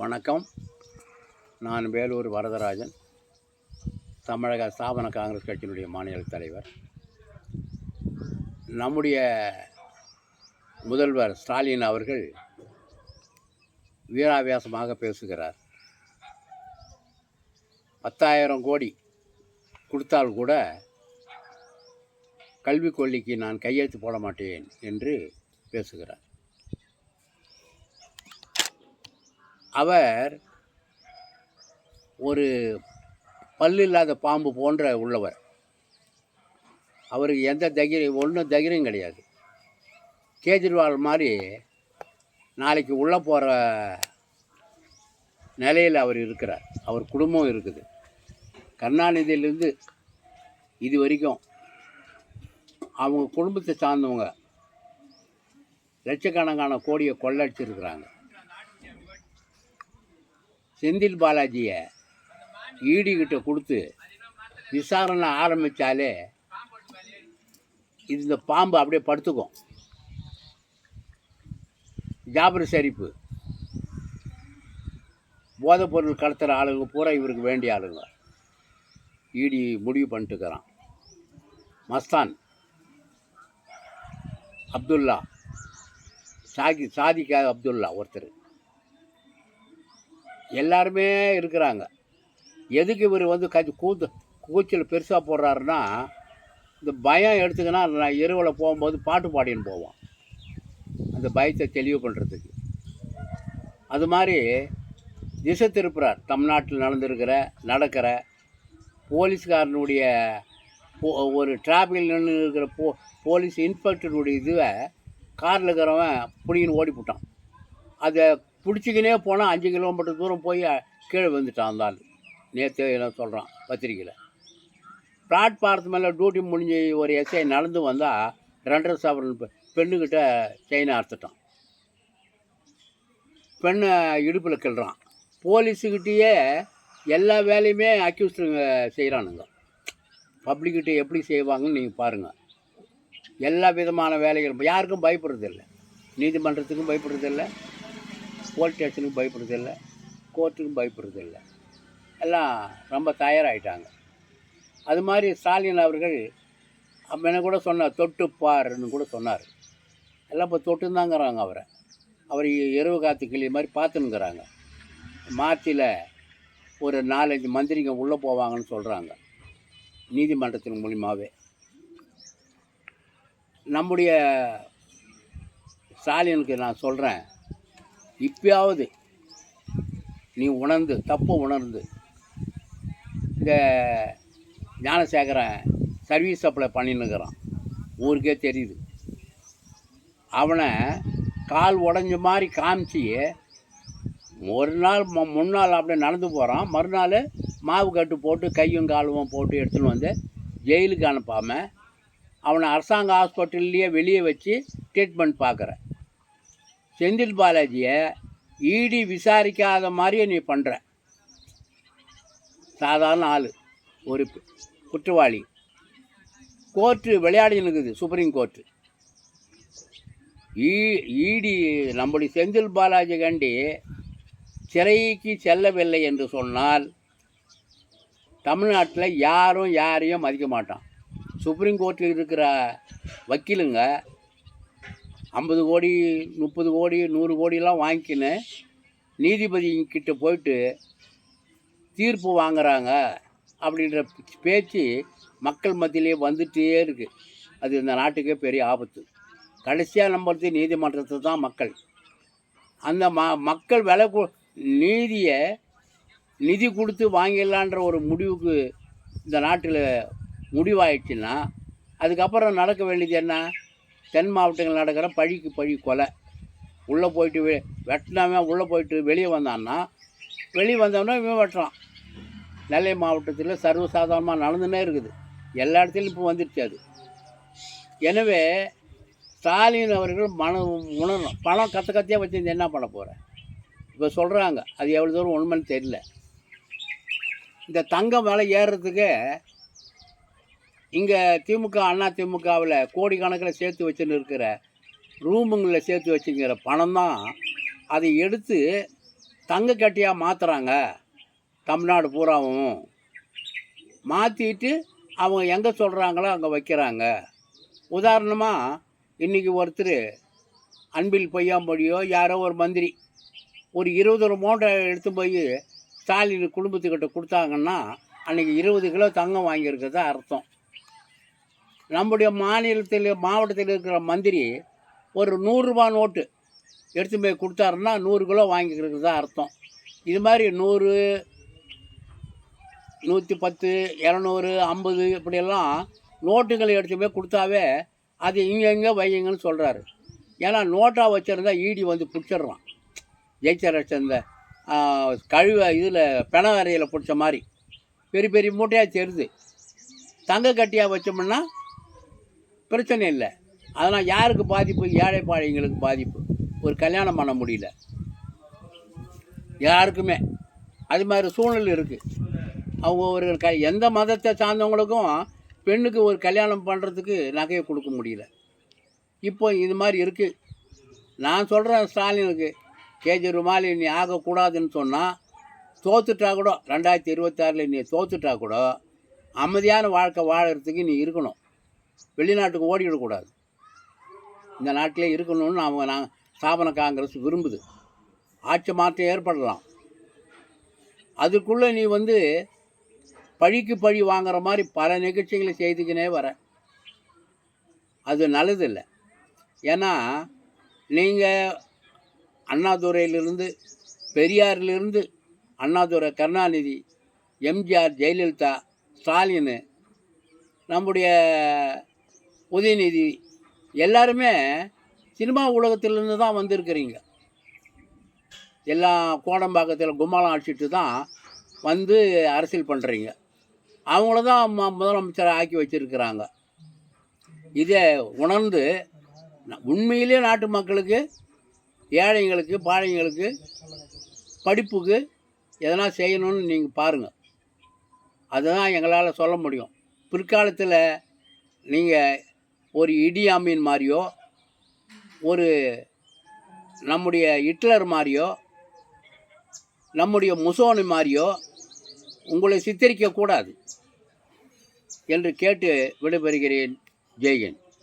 வணக்கம். நான் வேலூர் வரதராஜன் தமிழக ஸ்தாபன காங்கிரஸ் கட்சியினுடைய மாநில தலைவர். நம்முடைய முதல்வர் ஸ்டாலின் அவர்கள் வீராவேசமாக பேசுகிறார். பத்தாயிரம் கோடி கொடுத்தால் கூட கல்விக் கொள்ளிக்கு நான் கையெழுத்து போட மாட்டேன் என்று பேசுகிறார். அவர் ஒரு பல்லு இல்லாத பாம்பு போன்ற உள்ளவர். அவருக்கு எந்த தைரியம் ஒன்றும் தைரியம் கிடையாது. கேஜ்ரிவால் மாதிரி நாளைக்கு உள்ளே போகிற நிலையில் அவர் இருக்கிறார். அவர் குடும்பம் இருக்குது. கருணாநிதியிலேருந்து இது வரைக்கும் அவங்க குடும்பத்தை சார்ந்தவங்க லட்சக்கணக்கான கோடியை கொள்ளடிச்சிருக்கிறாங்க. செந்தில் பாலாஜியை ஈடி கொடுத்து விசாரணை ஆரம்பித்தாலே இந்த பாம்பு அப்படியே படுத்துக்கும். ஜாபர் சரிப்பு. போதைப்பொருள் கடத்துகிற ஆளுங்க பூரா இவருக்கு வேண்டிய ஆளுங்க. ஈடி முடிவு பண்ணிட்டுக்கிறான். மஸ்தான் அப்துல்லா சாகி சாதிக்காத அப்துல்லா ஒருத்தர். எல்லாருமே இருக்கிறாங்க. எதுக்கு இவர் வந்து கட்சி கூத்து கூச்சல் பெருசாக போடுறாருன்னா இந்த பயம் எடுத்துக்கினா நான் இரவில் போகும்போது பாட்டு பாடின்னு போவோம். அந்த பயத்தை தெளிவு பண்ணுறதுக்கு அது மாதிரி திசை திருப்புறார். தமிழ்நாட்டில் நடந்திருக்கிற நடக்கிற போலீஸ்காரனுடைய ஒரு டிராஃபிக்கில் நின்று இருக்கிற போ போலீஸ் இன்ஸ்பெக்டருடைய இதுவை காரில் இருக்கிறவன் பிடிங்கின்னு ஓடி அதை பிடிச்சிக்கினே போனால் அஞ்சு கிலோமீட்டர் தூரம் போய் கீழே வந்துட்டான் அந்த ஆள். நேற்று என்ன சொல்கிறான் பத்திரிக்கையில். பிளாட்பாரத்து மேலே டியூட்டி முடிஞ்சு ஒரு எஸ்ஐ நடந்து வந்தால் ரெண்டரை சவரன் பெண்ணுக்கிட்ட செயினை அறுத்துட்டான். பெண்ணை இடுப்பில் கிள்றான். போலீஸுக்கிட்டேயே எல்லா வேலையுமே அக்யூஸ்டுங்க செய்கிறானுங்க பப்ளிக்கிட்ட எப்படி செய்வாங்கன்னு நீங்கள் பாருங்கள் எல்லா விதமான வேலைகளும் யாருக்கும் பயப்படுறதில்லை. நீதிமன்றத்துக்கும் பயப்படுறதில்ல. போலீஸ் ஸ்டேஷனுக்கும் பயப்படுறதில்ல கோர்ட்டுக்கும் பயப்படுறதில்ல. எல்லாம் ரொம்ப தயாராகிட்டாங்க அது மாதிரி ஸ்டாலின் அவர்கள் அப்ப என்ன கூட சொன்னார் தொட்டு பாருன்னு கூட சொன்னார். எல்லாம் இப்போ தொட்டுந்தாங்கிறாங்க அவரை. அவர் இரவு காத்து கிளி மாதிரி பார்த்துனுங்கிறாங்க மார்ச்சில் ஒரு நாலஞ்சு மந்திரிங்க உள்ளே போவாங்கன்னு சொல்கிறாங்க நீதிமன்றத்தின் மூலியமாகவே நம்முடைய ஸ்டாலினுக்கு நான் சொல்கிறேன் இப்பயாவது நீ உணர்ந்து தப்பு உணர்ந்து இந்த ஞானசேகரன் சர்வீஸ் சப்ளை பண்ணின்னுக்கிறான் ஊருக்கே தெரியுது. அவனை கால் உடஞ்ச மாதிரி காமிச்சு ஒரு நாள் மு- முன்னாள் அப்படியே நடந்து போகிறான் மறுநாள் மாவு கட்டு போட்டு கையும் காலும் போட்டு எடுத்துன்னு வந்து ஜெயிலுக்கு அனுப்பாமல் அவனை அரசாங்க ஹாஸ்பிட்டல்லையே வெளியே வச்சு ட்ரீட்மெண்ட் பார்க்குறேன். செந்தில் பாலாஜியை ஈடி விசாரிக்காத மாதிரியே நீ பண்ணுற சாதாரண ஆள் ஒரு குற்றவாளி. கோர்ட்டு விளையாடி இருக்குது சுப்ரீம் கோர்ட்டு. ஈ ஈடி நம்முடைய செந்தில் பாலாஜி கண்டி சிறைக்கு செல்லவில்லை என்று சொன்னால் தமிழ்நாட்டில் யாரும் யாரையும் மதிக்க மாட்டான். சுப்ரீம் கோர்ட்டில் இருக்கிற வக்கீலுங்க ஐம்பது கோடி முப்பது கோடி நூறு கோடிலாம் வாங்கிக்கின்னு நீதிபதிங்கிட்ட போயிட்டு தீர்ப்பு வாங்குறாங்க அப்படின்ற பேச்சு மக்கள் மத்தியிலே வந்துகிட்டே இருக்குது அது இந்த நாட்டுக்கே பெரிய ஆபத்து. கடைசியாக நம்புறது நீதிமன்றத்தை தான் மக்கள். அந்த ம மக்கள் விலை கு நீதியை நிதி கொடுத்து வாங்கிடலான்ற ஒரு முடிவுக்கு இந்த நாட்டில் முடிவாயிடுச்சுன்னா அதுக்கப்புறம் நடக்க வேண்டியது என்ன? தென் மாவட்டங்கள் நடக்கிற பழிக்கு பழி கொலை. உள்ளே போயிட்டு வெ வெட்டினவன் உள்ளே போயிட்டு வெளியே வந்தான்னா வெளியே வந்தவனா இவன் வெட்டுறான். நெல்லை மாவட்டத்தில் சர்வசாதாரணமாக நடந்துனே இருக்குது. எல்லா இடத்துலையும் இப்போ வந்துடுச்சு அது. எனவே ஸ்டாலின் அவர்கள் மன உணரணும். பணம் கத்த கத்தியாக வச்சிருந்து என்ன பண்ண போகிறேன் இப்போ சொல்கிறாங்க அது எவ்வளோ தூரம் உண்மைன்னு தெரியல. இந்த தங்கம் விலை ஏறுறதுக்கு இங்கே திமுக அண்ணா திமுகவில் கோடிக்கணக்கில் சேர்த்து வச்சுன்னு இருக்கிற ரூமுங்களில் சேர்த்து வச்சுங்கிற பணம் தான் அதை எடுத்து தங்க கட்டியாக மாற்றுறாங்க தமிழ்நாடு பூராவும். மாற்றிட்டு அவங்க எங்கே சொல்கிறாங்களோ அங்கே வைக்கிறாங்க. உதாரணமாக இன்றைக்கி ஒருத்தர் அன்பில் பொய்யாமொழியோ யாரோ ஒரு மந்திரி ஒரு இருபது ஒரு மூட்டை எடுத்து போய் ஸ்டாலின் குடும்பத்துக்கிட்ட கொடுத்தாங்கன்னா அன்றைக்கி இருபது கிலோ தங்கம் வாங்கியிருக்கிறதா அர்த்தம். நம்முடைய மாநிலத்தில் மாவட்டத்தில் இருக்கிற மந்திரி ஒரு நூறுரூபா நோட்டு எடுத்து போய் கொடுத்தாருன்னா நூறு கிலோ வாங்கிக்கிறது தான் அர்த்தம். இது மாதிரி நூறு நூற்றி பத்து இரநூறு ஐம்பது இப்படியெல்லாம் நோட்டுகளை எடுத்து போய் கொடுத்தாவே அது இங்கே இங்கே வையுங்கன்னு சொல்கிறாரு ஏன்னா நோட்டாக வச்சுருந்தா ஈடி வந்து பிடிச்சிடுறான். ஜெயிச்சர் சேர்ந்த கழிவை இதில் பிண அறையில் பிடிச்ச மாதிரி. பெரிய பெரிய மூட்டையாக தெரியுது. தங்க கட்டியாக வச்சோம்னா பிரச்சனை இல்லை. அதனால் யாருக்கு பாதிப்பு? ஏழை பாழைங்களுக்கு பாதிப்பு. ஒரு கல்யாணம் பண்ண முடியல. யாருக்குமே. அது மாதிரி சூழ்நிலை இருக்குது அவங்க ஒரு க எந்த மதத்தை சார்ந்தவங்களுக்கும் பெண்ணுக்கு ஒரு கல்யாணம் பண்ணுறதுக்கு நகையை கொடுக்க முடியல. இப்போ இது மாதிரி இருக்குது நான் சொல்கிறேன் ஸ்டாலினுக்கு கேஜ்ரிவால் நீ ஆகக்கூடாதுன்னு சொன்னால் தோத்துட்டா கூட ரெண்டாயிரத்தி இருபத்தாறில் நீ தோத்துட்டா கூட அமைதியான வாழ்க்கை வாழறதுக்கு நீ இருக்கணும். வெளிநாட்டுக்கு ஓடிவிடக்கூடாது. இந்த நாட்டிலே இருக்கணும்னு அவங்க நான் ஸ்தாபன காங்கிரஸ் விரும்புது. ஆட்சி மாற்றம் ஏற்படலாம். அதுக்குள்ளே நீ வந்து பழிக்கு பழி வாங்குற மாதிரி பல நிகழ்ச்சிகளை செய்துக்கினே வர. அது நல்லதில்லை. ஏன்னா நீங்கள் அண்ணாதுரையிலிருந்து பெரியாரிலிருந்து அண்ணாதுரை கருணாநிதி எம்ஜிஆர் ஜெயலலிதா ஸ்டாலின் நம்முடைய உதயநிதி எல்லாருமே சினிமா உலகத்திலிருந்து தான் வந்திருக்கிறீங்க. எல்லாம் கோடம்பாக்கத்தில் கும்மாளம் அடிச்சிட்டு தான் வந்து அரசியல் பண்ணுறீங்க அவங்கள தான் ம முதலமைச்சரை ஆக்கி வச்சுருக்கிறாங்க. இதை உணர்ந்து உண்மையிலே நாட்டு மக்களுக்கு ஏழைங்களுக்கு பாழைங்களுக்கு படிப்புக்கு எதனா செய்யணும்னு நீங்கள் பாருங்கள் அதுதான் எங்களால் சொல்ல முடியும். பிற்காலத்தில் நீங்கள் ஒரு இடியாமீன் மாதிரியோ ஒரு நம்முடைய ஹிட்லர் மாதிரியோ நம்முடைய முசோனி மாதிரியோ உங்களை சித்தரிக்கக்கூடாது என்று கேட்டு விடைபெறுகிறேன். ஜெயன்